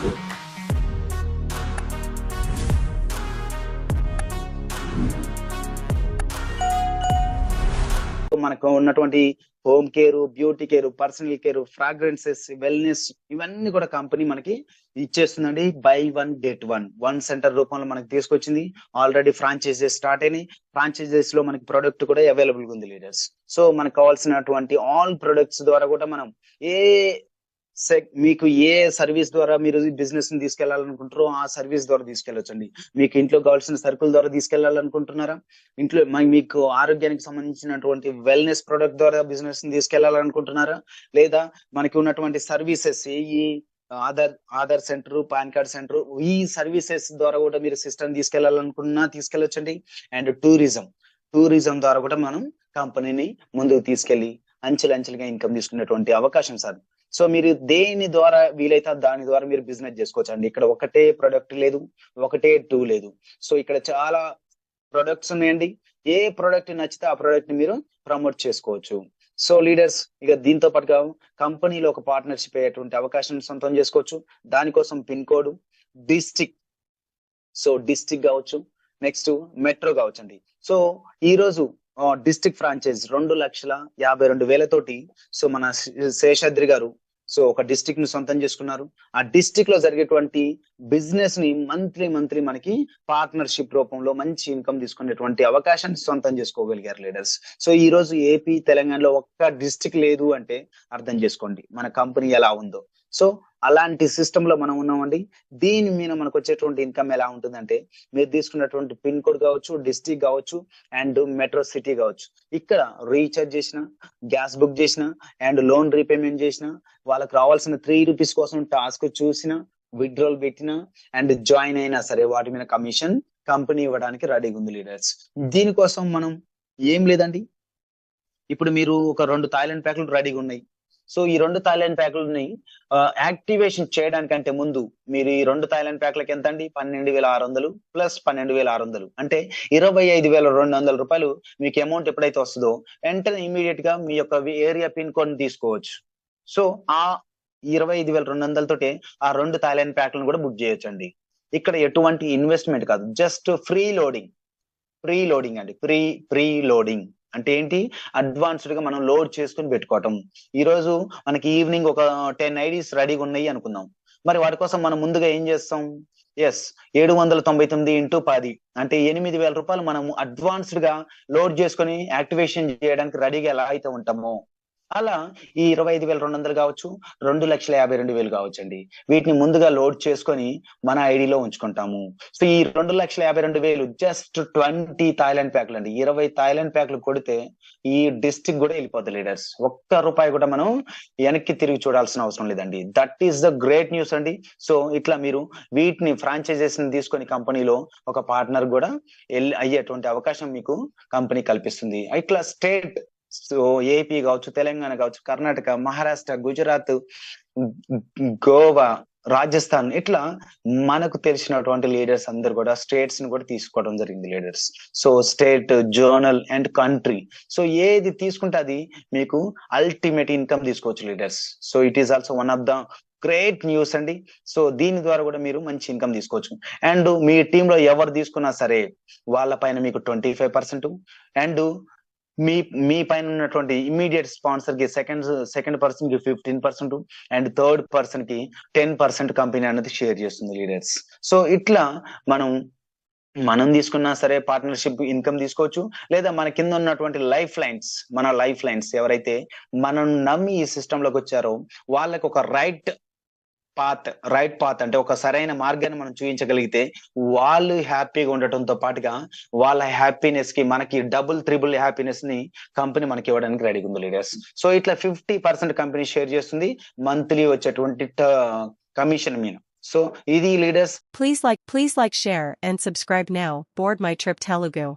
మనకు ఉన్నటువంటి home care beauty care personal care fragrances wellness ఇవన్నీ కూడా కంపెనీ మనకి ఇచ్చేస్తుందండి. Buy one get one one center రూపంలో మనకి తీసుకొచ్చింది. ఆల్రెడీ ఫ్రాంచైజెస్ స్టార్ట్ అయినాయి. ఫ్రాంచైజెస్లో మనకి ప్రొడక్ట్ కూడా అవైలబుల్ ఉంది లీడర్స్ సో మనకు కావాల్సినటువంటి ఆల్ ప్రొడక్ట్స్ ద్వారా కూడా మనం ఏ మీకు ఏ సర్వీస్ ద్వారా మీరు బిజినెస్ని తీసుకెళ్ళాలనుకుంటారో ఆ సర్వీస్ ద్వారా తీసుకెళ్ళొచ్చండి మీకు ఇంట్లో కావాల్సిన సరుకుల ద్వారా తీసుకెళ్ళాలనుకుంటున్నారా? ఇంట్లో మీకు ఆరోగ్యానికి సంబంధించినటువంటి వెల్నెస్ ప్రొడక్ట్ ద్వారా బిజినెస్ని తీసుకెళ్ళాలనుకుంటున్నారా? లేదా మనకి ఉన్నటువంటి సర్వీసెస్ ఈ Aadhaar Aadhaar center PAN card center ఈ సర్వీసెస్ ద్వారా కూడా మీరు సిస్టమ్ తీసుకెళ్ళాలనుకున్నా తీసుకెళ్ళొచ్చండి అండ్ టూరిజం టూరిజం ద్వారా కూడా మనం కంపెనీని ముందుకు తీసుకెళ్ళి అంచెలంచెలుగా ఇన్కమ్ తీసుకునేటువంటి అవకాశం సార్. సో మీరు దేని ద్వారా వీలైతే దాని ద్వారా మీరు బిజినెస్ చేసుకోవచ్చు అండి ఇక్కడ ఒకటే ప్రొడక్ట్ లేదు ఒకటే టూ లేదు. సో ఇక్కడ చాలా ప్రొడక్ట్స్ ఉన్నాయండి. ఏ ప్రొడక్ట్ నచ్చితే ఆ ప్రొడక్ట్ని మీరు ప్రమోట్ చేసుకోవచ్చు. సో లీడర్స్ ఇక దీంతో పాటుగా కంపెనీలో ఒక పార్ట్నర్షిప్ అయ్యేటువంటి అవకాశం సొంతం చేసుకోవచ్చు. దానికోసం pin code district so district కావచ్చు నెక్స్ట్ మెట్రో కావచ్చు అండి సో ఈ రోజు డిస్టిక్ ఫ్రాంచైజ్ రెండు లక్షల యాభై రెండు వేలతోటి సో మన శేషాద్రి గారు సో ఒక డిస్టిక్ని సొంతం చేసుకున్నారు. ఆ డిస్టిక్లో జరిగేటువంటి బిజినెస్ని మంత్లీ మంత్లీ మనకి పార్ట్నర్షిప్ రూపంలో మంచి ఇన్కమ్ తీసుకునేటువంటి అవకాశాన్ని సొంతం చేసుకోగలిగారు లీడర్స్ సో ఈ రోజు ఏపీ తెలంగాణలో ఒక్క డిస్టిక్ లేదు అంటే అర్థం చేసుకోండి. మన కంపెనీ ఎలా ఉందో. సో అలాంటి సిస్టమ్లో మనం ఉన్నామండి. దీని మీద మనకు వచ్చేటువంటి ఇన్కమ్ ఎలా ఉంటుందంటే మీరు తీసుకున్నటువంటి పిన్ కోడ్ కావచ్చు డిస్టిక్ కావచ్చు అండ్ మెట్రో సిటీ కావచ్చు. ఇక్కడ రీఛార్జ్ చేసిన గ్యాస్ బుక్ చేసిన అండ్ లోన్ రీపేమెంట్ చేసిన వాళ్ళకి రావాల్సిన త్రీ రూపీస్ కోసం టాస్క్ చూసిన విత్డ్రాల్ పెట్టిన అండ్ జాయిన్ అయినా సరే వాటి మీద కమిషన్ కంపెనీ ఇవ్వడానికి రెడీగా ఉంది లీడర్స్. దీనికోసం మనం ఏం లేదండి. ఇప్పుడు మీరు ఒక రెండు థాయిలాండ్ ప్యాకులు రెడీగా ఉన్నాయి. సో ఈ రెండు థాయిలాండ్ ప్యాకులని యాక్టివేషన్ చేయడానికంటే ముందు మీరు ఈ రెండు థాయిలాండ్ ప్యాక్లకి ఎంత అండి పన్నెండు వేల ఆరు వందలు ప్లస్ పన్నెండు వేల ఆరు వందలు. అంటే ఇరవై ఐదు వేల రెండు వందల రూపాయలు మీకు అమౌంట్ ఎప్పుడైతే వస్తుందో వెంటనే ఇమీడియట్గా మీ యొక్క ఏరియా పిన్ కోడ్ తీసుకోవచ్చు. సో ఆ ఇరవై ఐదు వేల రెండు వందలతోటే ఆ రెండు థాయిలాండ్ ప్యాక్లను కూడా బుక్ చేయొచ్చండి. ఇక్కడ ఎటువంటి ఇన్వెస్ట్మెంట్ కాదు. Just free loading. Pre loading అండి. Pre pre loading. అంటే ఏంటి? అడ్వాన్స్డ్గా మనం లోడ్ చేసుకుని పెట్టుకోవటం. ఈ రోజు మనకి ఈవినింగ్ ఒక టెన్ ఐడీస్ రెడీగా ఉన్నాయి అనుకుందాం. మరి వాటి కోసం మనం ముందుగా ఏం చేస్తాం? ఎస్ ఏడు వందల తొంభై తొమ్మిది ఇంటూ పది. అంటే ఎనిమిది వేల రూపాయలు మనం అడ్వాన్స్డ్గా లోడ్ చేసుకొని యాక్టివేషన్ చేయడానికి రెడీగా ఎలా అయితే ఉంటామో. అలా ఈ ఇరవై ఐదు వేల రెండు వందలు కావచ్చు రెండు లక్షల యాభై రెండు వేలు కావచ్చు అండి వీటిని ముందుగా లోడ్ చేసుకొని మన ఐడిలో ఉంచుకుంటాము. సో ఈ రెండు లక్షల యాభై రెండు వేలు జస్ట్ ట్వంటీ థాయిలాండ్ ప్యాక్లు అండి. ఇరవై థాయిలాండ్ ప్యాక్లు కొడితే ఈ డిస్టిక్ కూడా వెళ్ళిపోతుంది లీడర్స్. ఒక్క రూపాయి కూడా మనం వెనక్కి తిరిగి చూడాల్సిన అవసరం లేదండి. That is the great news అండి. సో ఇట్లా మీరు వీటిని ఫ్రాంచైజెస్ని తీసుకొని కంపెనీలో ఒక పార్ట్నర్ కూడా అయ్యేటువంటి అవకాశం మీకు కంపెనీ కల్పిస్తుంది. ఇట్లా స్టేట్ సో ఏపీ కావచ్చు తెలంగాణ కావచ్చు కర్ణాటక మహారాష్ట్ర గుజరాత్ గోవా రాజస్థాన్ ఇట్లా మనకు తెలిసినటువంటి లీడర్స్ అందరు కూడా స్టేట్స్ని కూడా తీసుకోవడం జరిగింది leaders. So state zonal and country. So ఏది తీసుకుంటే అది మీకు అల్టిమేట్ ఇన్కమ్ తీసుకోవచ్చు leaders. So it is also one of the great news అండి. సో దీని ద్వారా కూడా మీరు మంచి ఇన్కమ్ తీసుకోవచ్చు. అండ్ మీ టీంలో ఎవరు తీసుకున్నా సరే వాళ్ళ పైన మీకు ట్వంటీ ఫైవ్ పర్సెంట్. అండ్ మీ మీ పైన ఉన్నటువంటి ఇమీడియట్ స్పాన్సర్కి సెకండ్ సెకండ్ పర్సన్కి ఫిఫ్టీన్ పర్సెంట్ అండ్ థర్డ్ పర్సన్కి టెన్ పర్సెంట్ కంపెనీ అనేది షేర్ చేస్తుంది లీడర్స్ సో ఇట్లా మనం మనం తీసుకున్నా సరే పార్ట్నర్షిప్ ఇన్కమ్ తీసుకోవచ్చు. లేదా మన కింద ఉన్నటువంటి లైఫ్ లైన్స్ మన లైఫ్ లైన్స్ ఎవరైతే మనం నమ్మి ఈ సిస్టమ్లోకి వచ్చారో వాళ్ళకి ఒక రైట్ పాత్ రైట్ పాత్ అంటే ఒక సరైన మార్గాన్ని మనం చూపించగలిగితే వాళ్ళు హ్యాపీగా ఉండటంతో పాటుగా వాళ్ళ హ్యాపీనెస్కి మనకి డబుల్ త్రిబుల్ హ్యాపీనెస్ని కంపెనీ మనకి ఇవ్వడానికి రెడీగా ఉంది లీడర్స్ సో ఇట్లా ఫిఫ్టీ పర్సెంట్ కంపెనీ షేర్ చేస్తుంది. మంత్లీ వచ్చేటువంటి కమిషన్ మీద. సో ఇది leaders please like please like share and subscribe now board my trip Telugu